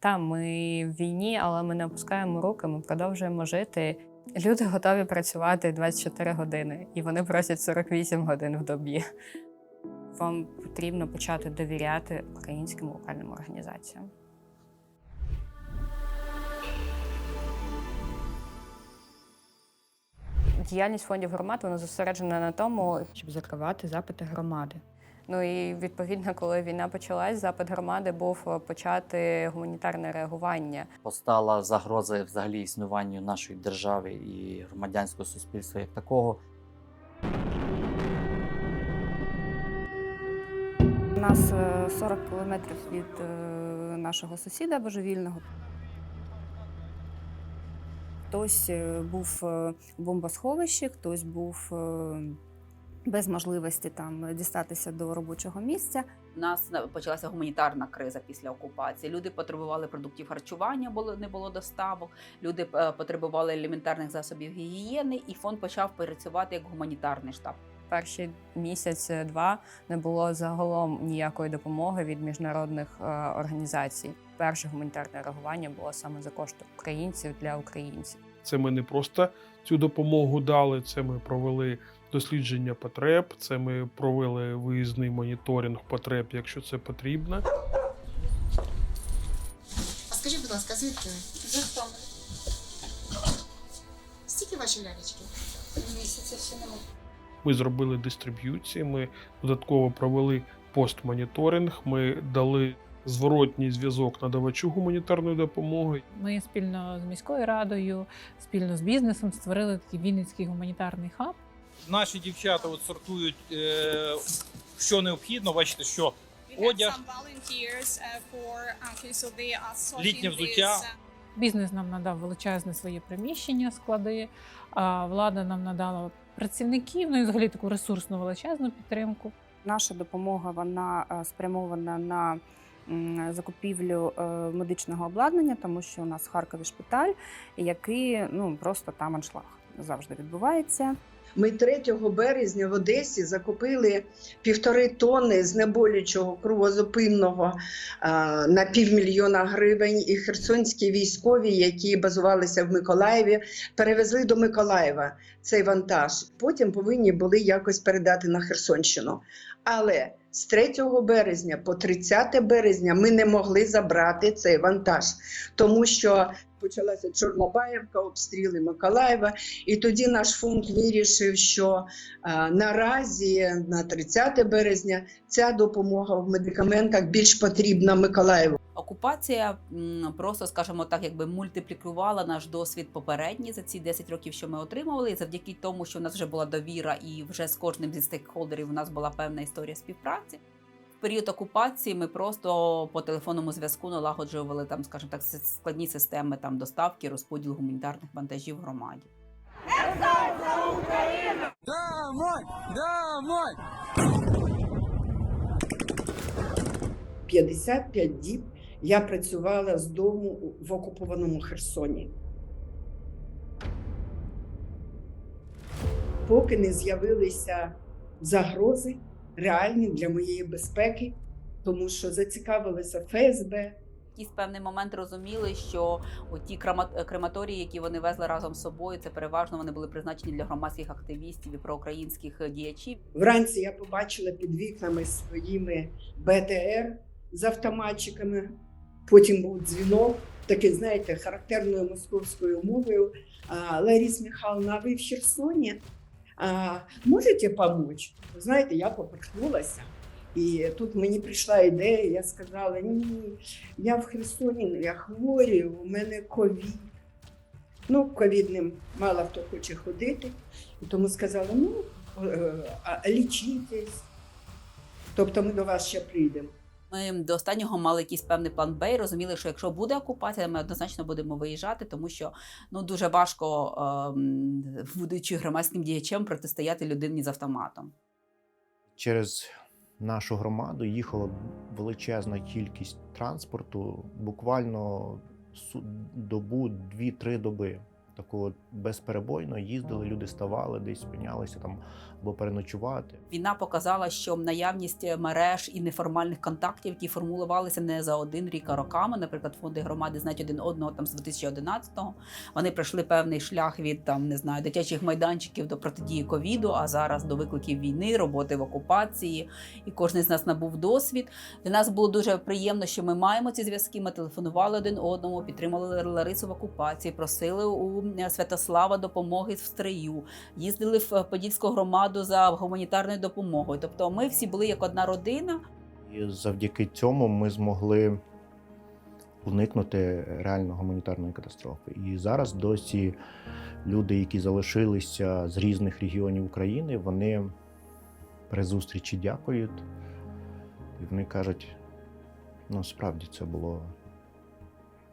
Та ми в війні, але ми не опускаємо руки, ми продовжуємо жити. Люди готові працювати 24 години, і вони просять 48 годин в добі. Вам потрібно почати довіряти українським локальним організаціям. Діяльність фондів громад вона зосереджена на тому, щоб закривати запити громади. Ну і відповідно, коли війна почалась, запит громади був е, почати гуманітарне реагування. Постала загроза взагалі існуванню нашої держави і громадянського суспільства як такого. У нас е, 40 кілометрів від е, нашого сусіда божевільного. Хтось е, був е, в бомбосховищі, хтось був е, без можливості там дістатися до робочого місця. У нас на- почалася гуманітарна криза після окупації. Люди потребували продуктів харчування, було не було доставок. Люди е, потребували елементарних засобів гігієни, і фонд почав працювати як гуманітарний штаб. Перший місяць-два не було загалом ніякої допомоги від міжнародних е, організацій. Перше гуманітарне реагування було саме за кошти українців для українців. Це ми не просто цю допомогу дали, це ми провели дослідження потреб, це ми провели виїзний моніторинг потреб, якщо це потрібно. А скажіть, будь ласка, звідки ви? Житомир. Стільки ваші лялечки? Місяця ще немає. Ми зробили дистриб'юції, ми додатково провели постмоніторинг, ми дали зворотній зв'язок надавачу гуманітарної допомоги. Ми спільно з міською радою, спільно з бізнесом створили такий Вінницький гуманітарний хаб. Наші дівчата от сортують, е, що необхідно. Бачите, що Одяг. Літнє взуття. Бізнес нам надав величезне своє приміщення, склади. А влада нам надала працівників, ну і взагалі таку ресурсну величезну підтримку. Наша допомога вона е, спрямована на закупівлю е, медичного обладнання, тому що у нас в Харкові шпиталь, який ну просто там аншлаг завжди відбувається. Ми 3 березня в Одесі закупили півтори тонни знеболючого кровозупинного на півмільйона гривень. І херсонські військові, які базувалися в Миколаєві, перевезли до Миколаєва цей вантаж. Потім повинні були якось передати на Херсонщину. Але з 3 березня по 30 березня ми не могли забрати цей вантаж, тому що почалася Чорнобаївка, обстріли Миколаєва. І тоді наш фонд вирішив, що а, наразі на 30 березня ця допомога в медикаментах більш потрібна Миколаєву. Окупація просто, скажімо так, якби мультиплікувала наш досвід попередній за ці 10 років, що ми отримували. І завдяки тому, що в нас вже була довіра, і вже з кожним зі стейкхолдерів у нас була певна історія співпраці. В період окупації ми просто по телефонному зв'язку налагоджували там, скажімо так, складні системи там доставки, розподілу гуманітарних вантажів в громаді. Домой! Домой! 55 діб я працювала з дому в окупованому Херсоні. Поки не з'явилися загрози реальні для моєї безпеки, тому що зацікавилися ФСБ, В якийсь певний момент розуміли, що ті крематорії, які вони везли разом з собою, це переважно вони були призначені для громадських активістів і проукраїнських е, діячів. Вранці я побачила під вікнами своїми БТР з автоматчиками. Потім був дзвінок, такий, знаєте, характерною московською мовою. Ларіс Михайловна, ви в Херсоні? Можете допомогти? Знаєте, я поперхнулася. І тут мені прийшла ідея, я сказала: ні, я в Херсоні, я хворі, у мене ковід. Ну, ковідним мало хто хоче ходити. І тому сказала: ну, е, а, лічітесь. Тобто ми до вас ще прийдемо. Ми до останнього мали якийсь певний план Б і розуміли, що якщо буде окупація, ми однозначно будемо виїжджати, тому що ну дуже важко, ем, будучи громадським діячем, протистояти людині з автоматом. Через нашу громаду їхала величезна кількість транспорту, буквально добу, дві-три доби. Таку безперебойно їздили, люди ставали десь, спинялися там або переночувати. Війна показала, що наявність мереж і неформальних контактів, які формулювалися не за один рік, а роками. Наприклад, фонди громади знають один одного там з 2011-го. Вони пройшли певний шлях від там не знаю дитячих майданчиків до протидії ковіду, а зараз до викликів війни, роботи в окупації. І кожен з нас набув досвід. Для нас було дуже приємно, що ми маємо ці зв'язки. Ми телефонували один одному, підтримали Ларису в окупації, просили у Святослава допомоги в стрию, їздили в Подільську громаду за гуманітарною допомогою. Тобто, ми всі були як одна родина. І завдяки цьому ми змогли уникнути реально гуманітарної катастрофи. І зараз досі люди, які залишилися з різних регіонів України, вони при зустрічі дякують. І вони кажуть, ну справді це було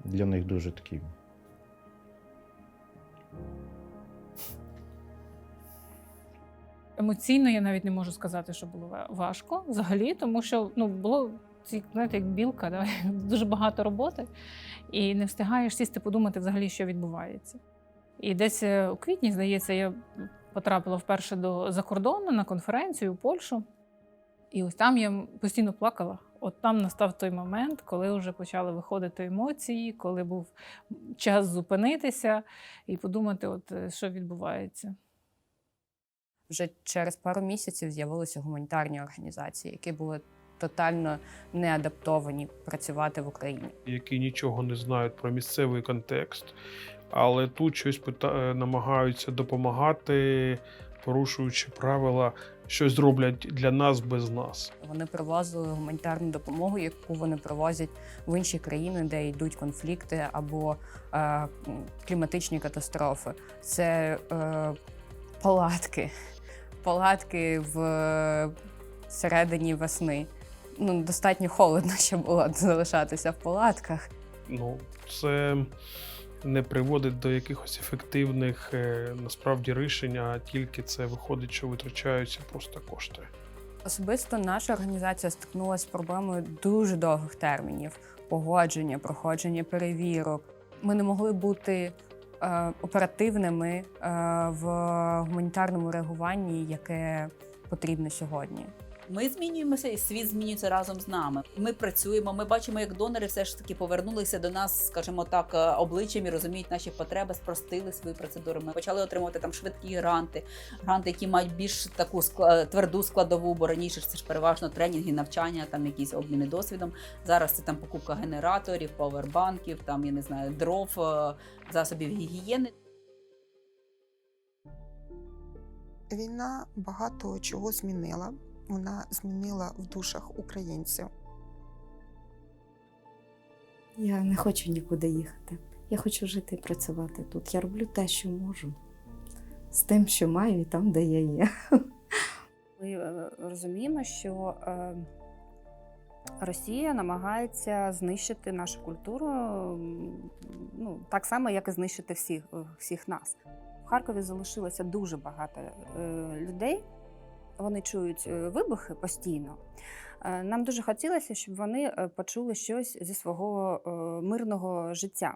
для них дуже такий. Емоційно я навіть не можу сказати, що було важко взагалі, тому що ну було ці, знаєте, як білка, да? дуже багато роботи, і не встигаєш сісти подумати взагалі, що відбувається. І десь е, у квітні, здається, я потрапила вперше до за кордону на конференцію у Польщу. І ось там я постійно плакала. От там настав той момент, коли вже почали виходити емоції, коли був час зупинитися і подумати, от е, що відбувається. Вже через пару місяців з'явилися гуманітарні організації, які були тотально не адаптовані працювати в Україні. які нічого не знають про місцевий контекст, але тут щось пита... е, намагаються допомагати, порушуючи правила, щось зроблять для нас без нас. Вони привозили гуманітарну допомогу, яку вони привозять в інші країни, де йдуть конфлікти або е, кліматичні катастрофи. Це е, палатки, палатки в е, середині весни. Ну, достатньо холодно ще було залишатися в палатках. Ну, це не приводить до якихось ефективних е, насправді рішень, а тільки це виходить, що витрачаються просто кошти. Особисто наша організація стикнулася з проблемою дуже довгих термінів погодження, проходження перевірок. Ми не могли бути оперативними е, в гуманітарному реагуванні, яке потрібно сьогодні. Ми змінюємося, і світ змінюється разом з нами. Ми працюємо. Ми бачимо, як донори все ж таки повернулися до нас, скажімо так, е, обличчям і розуміють наші потреби, спростили свої процедури. Ми почали отримувати там швидкі гранти, гранти, які мають більш таку скла- тверду складову, бо раніше це ж переважно тренінги, навчання, там якісь обміни досвідом. Зараз це там покупка генераторів, павербанків, там я не знаю, дров, е, засобів гігієни. Війна багато чого змінила. Вона змінила в душах українців. Я не хочу нікуди їхати. Я хочу жити і працювати тут. Я роблю те, що можу, з тим, що маю, і там, де я є. Ми е, розуміємо, що е, Росія намагається знищити нашу культуру ну, так само, як і знищити всіх, всіх нас. В Харкові залишилося дуже багато е, людей. Вони чують е, вибухи постійно. Е, Нам дуже хотілося, щоб вони е, почули щось зі свого мирного життя.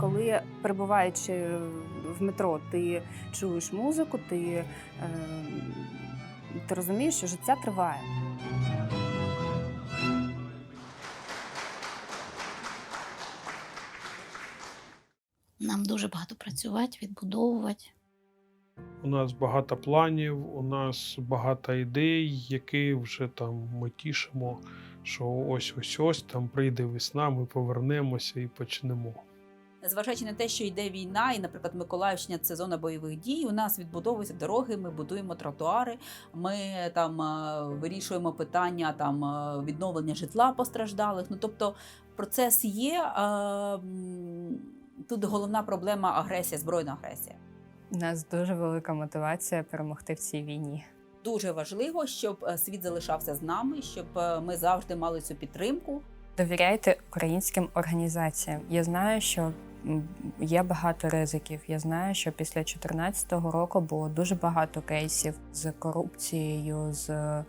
Коли перебуваючи в метро, ти чуєш музику, ти, е, ти розумієш, що життя триває. Нам дуже багато працювати, відбудовувати. У нас багато планів, у нас багато ідей, які вже там ми тішимо, що ось ось ось там прийде весна, ми повернемося і почнемо. Незважаючи на те, що йде війна, і, наприклад, Миколаївщина це зона бойових дій. У нас відбудовуються дороги, ми будуємо тротуари. Ми там е, вирішуємо питання там е, відновлення житла постраждалих. Ну тобто процес є. м, Тут головна проблема агресія, збройна агресія. У нас дуже велика мотивація перемогти в цій війні. Дуже важливо, щоб е, світ залишався з нами, щоб е, ми завжди мали цю підтримку. Довіряйте українським організаціям. Я знаю, що є багато ризиків. Я знаю, що після 2014 року було дуже багато кейсів з корупцією, з е,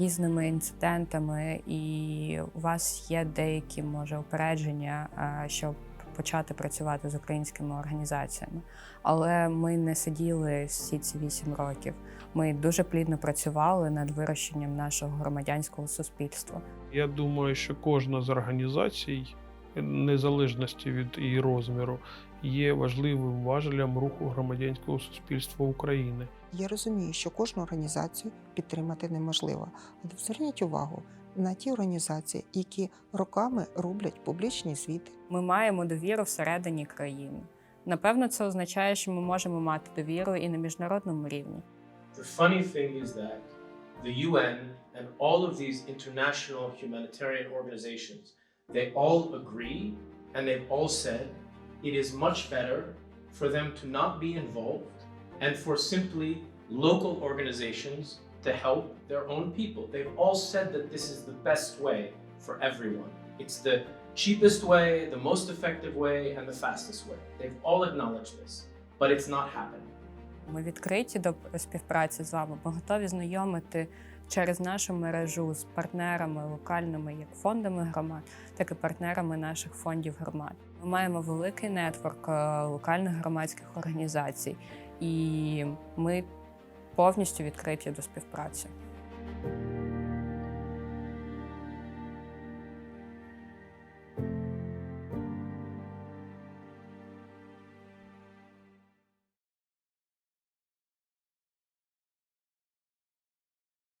різними інцидентами, і у вас є деякі може упередження, е, щоб почати працювати з українськими організаціями. Але ми не сиділи всі ці вісім років. Ми дуже плідно працювали над вирощенням нашого громадянського суспільства. Я думаю, що кожна з організацій, незалежності від її розміру, є важливим важелем руху громадянського суспільства України. Я розумію, що кожну організацію підтримати неможливо. Але зверніть увагу на ті організації, які роками роблять публічні звіти. Ми маємо довіру всередині країни. Напевно, це означає, що ми можемо мати довіру і на міжнародному рівні. The funny thing is that the UN and all of these international humanitarian organizations, they all agree and they've all said it is much better for them to not be involved and for simply local organizations to help their own people. They've all said that this is the best way for everyone. It's the cheapest way, the most effective way, and the fastest way. They've all acknowledged this, but it's not happening. Ми відкриті до співпраці з вами. Ми готові знайомити через нашу мережу з партнерами локальними, як фондами громад, так і партнерами наших фондів громад. Ми маємо великий нетворк е, локальних громадських організацій, і ми повністю відкриті до співпраці.